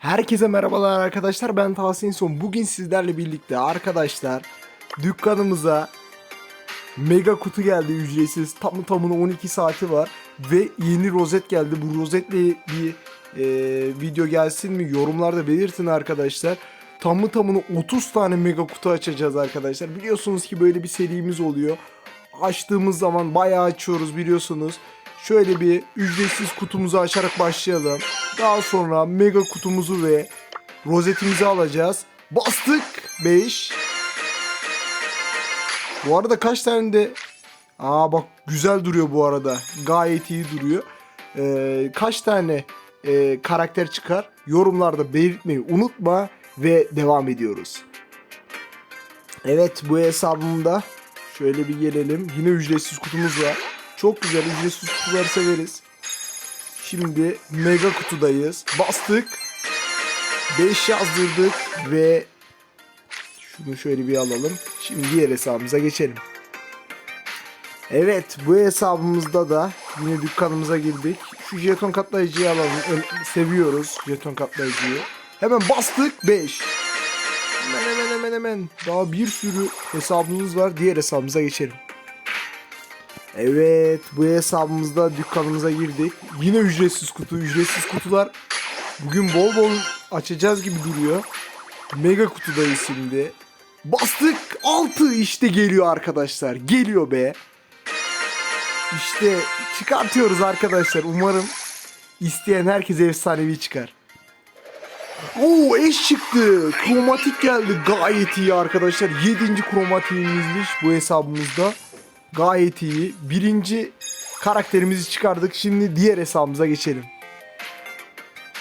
Herkese merhabalar arkadaşlar ben Tahsin Son. Bugün sizlerle birlikte arkadaşlar dükkanımıza mega kutu geldi ücretsiz. Tam tamına 12 saati var ve yeni rozet geldi. Bu rozetle bir e, video gelsin mi yorumlarda belirtin arkadaşlar. Tamı tamına 30 tane mega kutu açacağız arkadaşlar. Biliyorsunuz ki böyle bir serimiz oluyor. Açtığımız zaman bayağı açıyoruz biliyorsunuz. Şöyle bir ücretsiz kutumuzu açarak başlayalım. Daha sonra mega kutumuzu ve rozetimizi alacağız. Bastık 5. Bu arada kaç tane de Aa bak güzel duruyor bu arada. Gayet iyi duruyor. Ee, kaç tane e, karakter çıkar? Yorumlarda belirtmeyi unutma ve devam ediyoruz. Evet bu hesabımda şöyle bir gelelim. Yine ücretsiz kutumuz var. Çok güzel ücretsiz kutuları severiz. Şimdi mega kutudayız. Bastık. 5 yazdırdık ve şunu şöyle bir alalım. Şimdi diğer hesabımıza geçelim. Evet bu hesabımızda da yine dükkanımıza girdik. Şu jeton katlayıcıyı alalım. Seviyoruz jeton katlayıcıyı. Hemen bastık 5. Hemen hemen hemen hemen. Daha bir sürü hesabımız var. Diğer hesabımıza geçelim. Evet bu hesabımızda dükkanımıza girdik. Yine ücretsiz kutu. Ücretsiz kutular bugün bol bol açacağız gibi duruyor. Mega kutudayız şimdi. Bastık 6 işte geliyor arkadaşlar. Geliyor be. İşte çıkartıyoruz arkadaşlar. Umarım isteyen herkese efsanevi çıkar. Oo eş çıktı. Kromatik geldi. Gayet iyi arkadaşlar. 7. kromatiğimizmiş bu hesabımızda. Gayet iyi. Birinci karakterimizi çıkardık. Şimdi diğer hesabımıza geçelim.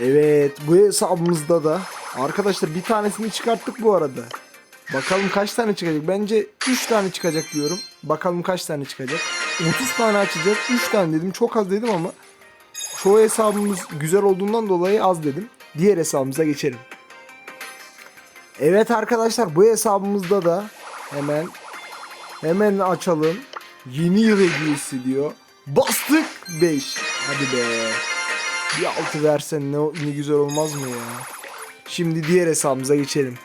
Evet bu hesabımızda da arkadaşlar bir tanesini çıkarttık bu arada. Bakalım kaç tane çıkacak. Bence 3 tane çıkacak diyorum. Bakalım kaç tane çıkacak. 30 tane açacağız. 3 tane dedim. Çok az dedim ama çoğu hesabımız güzel olduğundan dolayı az dedim. Diğer hesabımıza geçelim. Evet arkadaşlar bu hesabımızda da hemen hemen açalım. Yeni yıl hediyesi diyor. Bastık 5. Hadi be. Bir altı versen ne, ne güzel olmaz mı ya? Şimdi diğer hesabımıza geçelim.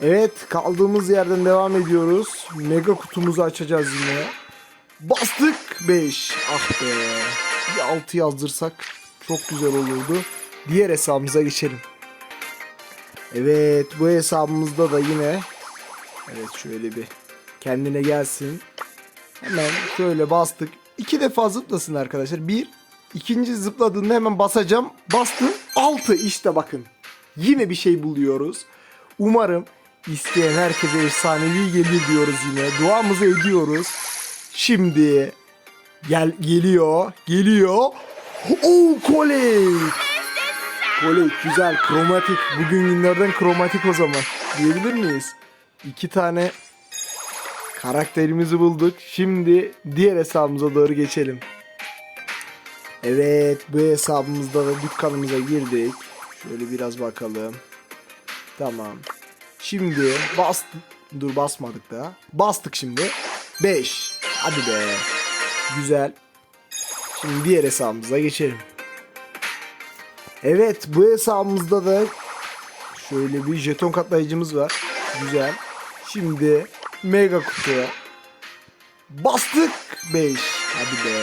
Evet kaldığımız yerden devam ediyoruz. Mega kutumuzu açacağız yine. Bastık 5. Ah be. Bir 6 yazdırsak çok güzel olurdu. Diğer hesabımıza geçelim. Evet bu hesabımızda da yine Evet şöyle bir kendine gelsin. Hemen şöyle bastık. İki defa zıplasın arkadaşlar. Bir. ikinci zıpladığında hemen basacağım. Bastım. Altı işte bakın. Yine bir şey buluyoruz. Umarım isteyen herkese efsanevi gelir diyoruz yine. Duamızı ediyoruz. Şimdi gel geliyor. Geliyor. Oo kolej. Kolej güzel kromatik. Bugün günlerden kromatik o zaman. Diyebilir miyiz? İki tane karakterimizi bulduk. Şimdi diğer hesabımıza doğru geçelim. Evet bu hesabımızda da dükkanımıza girdik. Şöyle biraz bakalım. Tamam. Şimdi bas dur basmadık da. Bastık şimdi. 5. Hadi be. Güzel. Şimdi diğer hesabımıza geçelim. Evet bu hesabımızda da şöyle bir jeton katlayıcımız var. Güzel. Şimdi mega kutuya bastık 5. Hadi be.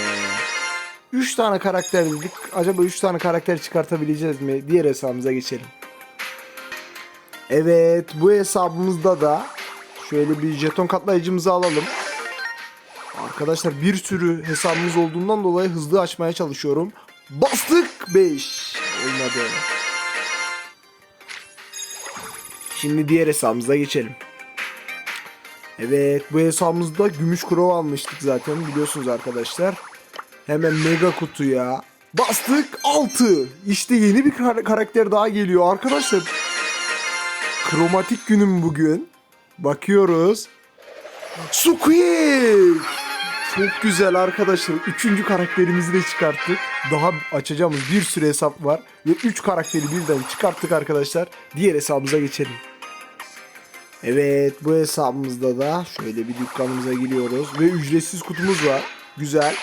3 tane karakter dedik. Acaba 3 tane karakter çıkartabileceğiz mi? Diğer hesabımıza geçelim. Evet bu hesabımızda da şöyle bir jeton katlayıcımızı alalım. Arkadaşlar bir sürü hesabımız olduğundan dolayı hızlı açmaya çalışıyorum. Bastık 5. Olmadı. Şimdi diğer hesabımıza geçelim. Evet bu hesabımızda gümüş krov almıştık zaten biliyorsunuz arkadaşlar. Hemen mega kutuya bastık 6. İşte yeni bir kar- karakter daha geliyor arkadaşlar. Kromatik günüm bugün. Bakıyoruz. Squid. Çok güzel arkadaşlar. Üçüncü karakterimizi de çıkarttık. Daha açacağımız bir sürü hesap var. Ve üç karakteri birden çıkarttık arkadaşlar. Diğer hesabımıza geçelim. Evet bu hesabımızda da şöyle bir dükkanımıza giriyoruz. Ve ücretsiz kutumuz var. Güzel.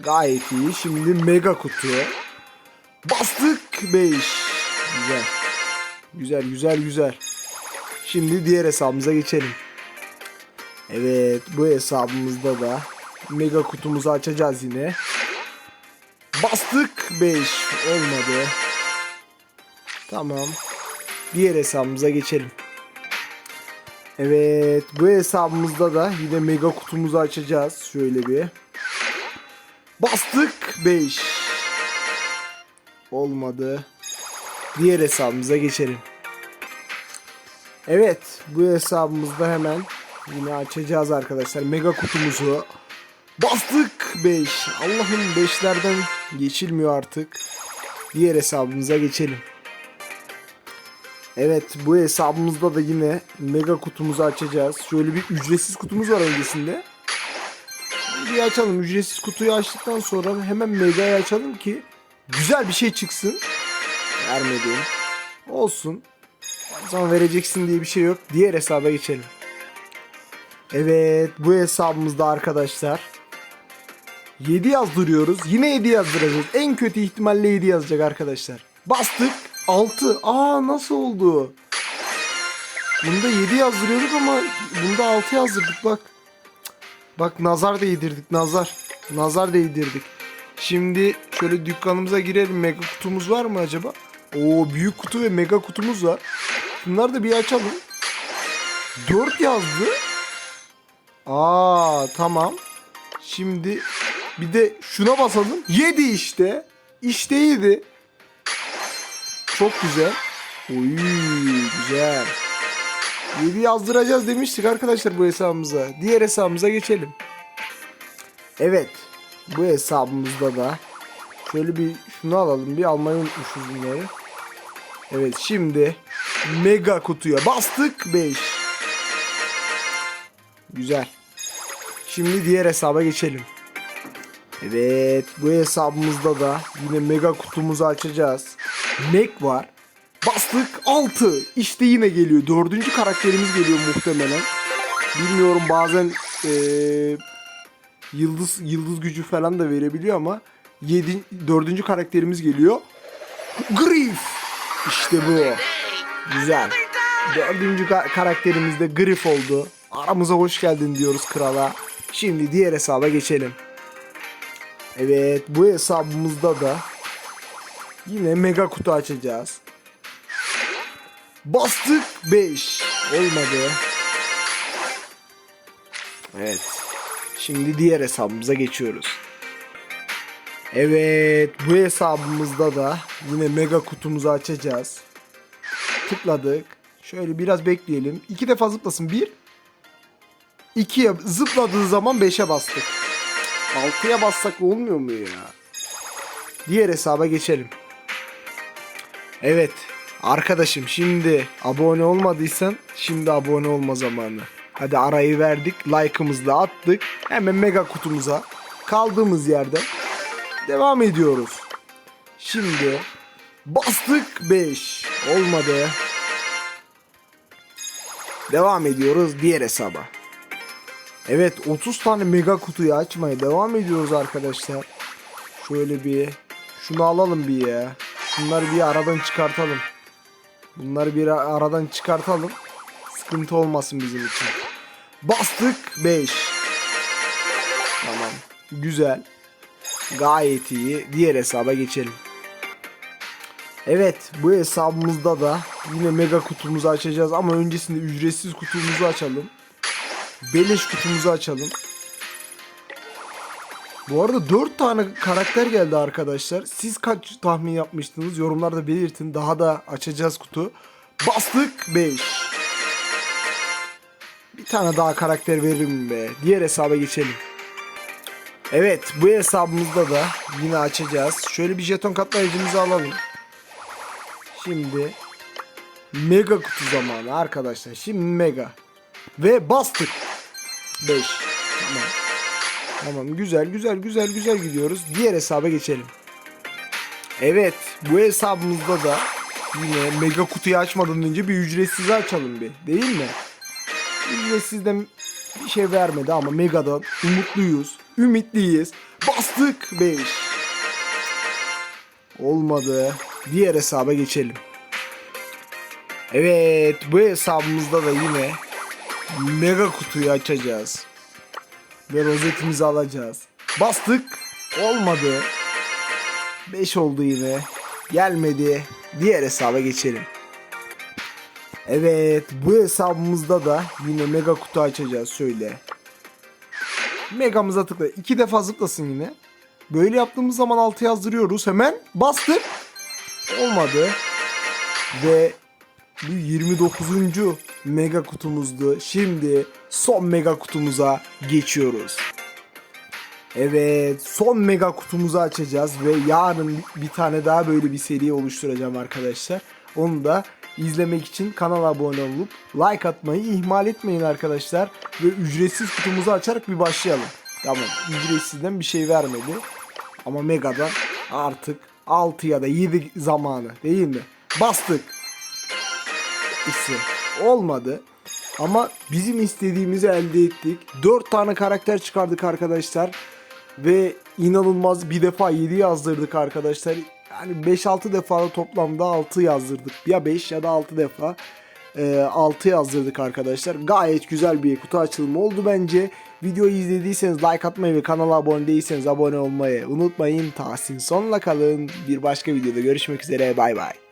Gayet iyi. Şimdi mega kutu. Bastık 5. Güzel. Güzel güzel güzel. Şimdi diğer hesabımıza geçelim. Evet bu hesabımızda da mega kutumuzu açacağız yine. Bastık 5. Olmadı. Tamam. Diğer hesabımıza geçelim. Evet bu hesabımızda da yine mega kutumuzu açacağız. Şöyle bir. Bastık 5. Olmadı. Diğer hesabımıza geçelim. Evet bu hesabımızda hemen yine açacağız arkadaşlar mega kutumuzu. Bastık 5. Allah'ım 5'lerden geçilmiyor artık. Diğer hesabımıza geçelim. Evet bu hesabımızda da yine mega kutumuzu açacağız. Şöyle bir ücretsiz kutumuz var öncesinde. Bir açalım. Ücretsiz kutuyu açtıktan sonra hemen mega'yı açalım ki güzel bir şey çıksın. Vermediğim. Olsun. Zaman vereceksin diye bir şey yok. Diğer hesaba geçelim. Evet bu hesabımızda arkadaşlar 7 yazdırıyoruz. Yine 7 yazdıracağız. En kötü ihtimalle 7 yazacak arkadaşlar. Bastık 6. Aa nasıl oldu? Bunda 7 yazdırıyorduk ama bunda 6 yazdırdık bak. Bak nazar değdirdik nazar. Nazar değdirdik. Şimdi şöyle dükkanımıza girelim. Mega kutumuz var mı acaba? Oo büyük kutu ve mega kutumuz var. Bunları da bir açalım. 4 yazdı. Aa tamam. Şimdi bir de şuna basalım. 7 işte. İşte 7. Çok güzel. Oy güzel. 7 yazdıracağız demiştik arkadaşlar bu hesabımıza. Diğer hesabımıza geçelim. Evet. Bu hesabımızda da şöyle bir şunu alalım. Bir almayı unutmuşuz bunları. Evet şimdi mega kutuya bastık 5. Güzel. Şimdi diğer hesaba geçelim. Evet bu hesabımızda da yine mega kutumuzu açacağız. Mac var. Bastık 6. İşte yine geliyor. Dördüncü karakterimiz geliyor muhtemelen. Bilmiyorum bazen eee, yıldız yıldız gücü falan da verebiliyor ama 7 dördüncü karakterimiz geliyor. Griff. İşte bu. Güzel. Dördüncü ka- karakterimiz de Griff oldu. Aramıza hoş geldin diyoruz krala. Şimdi diğer hesaba geçelim. Evet bu hesabımızda da yine mega kutu açacağız. Bastık 5. Olmadı. Evet. Şimdi diğer hesabımıza geçiyoruz. Evet bu hesabımızda da yine mega kutumuzu açacağız. Tıkladık. Şöyle biraz bekleyelim. İki defa zıplasın. Bir. İkiye zıpladığı zaman 5'e bastık. 6'ya bassak olmuyor mu ya? Diğer hesaba geçelim. Evet. Arkadaşım şimdi abone olmadıysan şimdi abone olma zamanı. Hadi arayı verdik. Like'ımızı da attık. Hemen mega kutumuza kaldığımız yerden devam ediyoruz. Şimdi bastık 5. Olmadı. Devam ediyoruz diğer hesaba. Evet 30 tane mega kutuyu açmaya devam ediyoruz arkadaşlar. Şöyle bir şunu alalım bir ya. Şunları bir aradan çıkartalım. Bunları bir aradan çıkartalım. Sıkıntı olmasın bizim için. Bastık 5. Tamam. Güzel. Gayet iyi. Diğer hesaba geçelim. Evet bu hesabımızda da yine mega kutumuzu açacağız ama öncesinde ücretsiz kutumuzu açalım. Beleş kutumuzu açalım. Bu arada 4 tane karakter geldi arkadaşlar. Siz kaç tahmin yapmıştınız? Yorumlarda belirtin. Daha da açacağız kutu. Bastık 5. Bir tane daha karakter veririm be. Diğer hesaba geçelim. Evet bu hesabımızda da yine açacağız. Şöyle bir jeton katlayıcımızı alalım. Şimdi mega kutu zamanı arkadaşlar. Şimdi mega. Ve bastık. 5. Tamam. Tamam güzel güzel güzel güzel gidiyoruz. Diğer hesaba geçelim. Evet bu hesabımızda da yine mega kutuyu açmadan önce bir ücretsiz açalım bir. Değil mi? Ücretsizden bir şey vermedi ama megadan umutluyuz. Ümitliyiz. Bastık 5. Olmadı. diğer hesaba geçelim. Evet bu hesabımızda da yine mega kutuyu açacağız. Ve rozetimizi alacağız. Bastık. Olmadı. 5 oldu yine. Gelmedi. Diğer hesaba geçelim. Evet bu hesabımızda da yine mega kutu açacağız şöyle. Megamıza tıkla. iki defa zıplasın yine. Böyle yaptığımız zaman 6 yazdırıyoruz. Hemen bastık. Olmadı. Ve bu 29. mega kutumuzdu. Şimdi son mega kutumuza geçiyoruz. Evet son mega kutumuzu açacağız ve yarın bir tane daha böyle bir seri oluşturacağım arkadaşlar. Onu da izlemek için kanala abone olup like atmayı ihmal etmeyin arkadaşlar. Ve ücretsiz kutumuzu açarak bir başlayalım. Tamam ücretsizden bir şey vermedi. Ama Mega'dan artık 6 ya da 7 zamanı değil mi? Bastık. İşte olmadı. Ama bizim istediğimizi elde ettik. 4 tane karakter çıkardık arkadaşlar. Ve inanılmaz bir defa 7 yazdırdık arkadaşlar. Yani 5-6 defa da toplamda 6 yazdırdık. Ya 5 ya da 6 defa e, 6 yazdırdık arkadaşlar. Gayet güzel bir kutu açılımı oldu bence. Videoyu izlediyseniz like atmayı ve kanala abone değilseniz abone olmayı unutmayın. Tahsin sonla kalın. Bir başka videoda görüşmek üzere. Bay bay.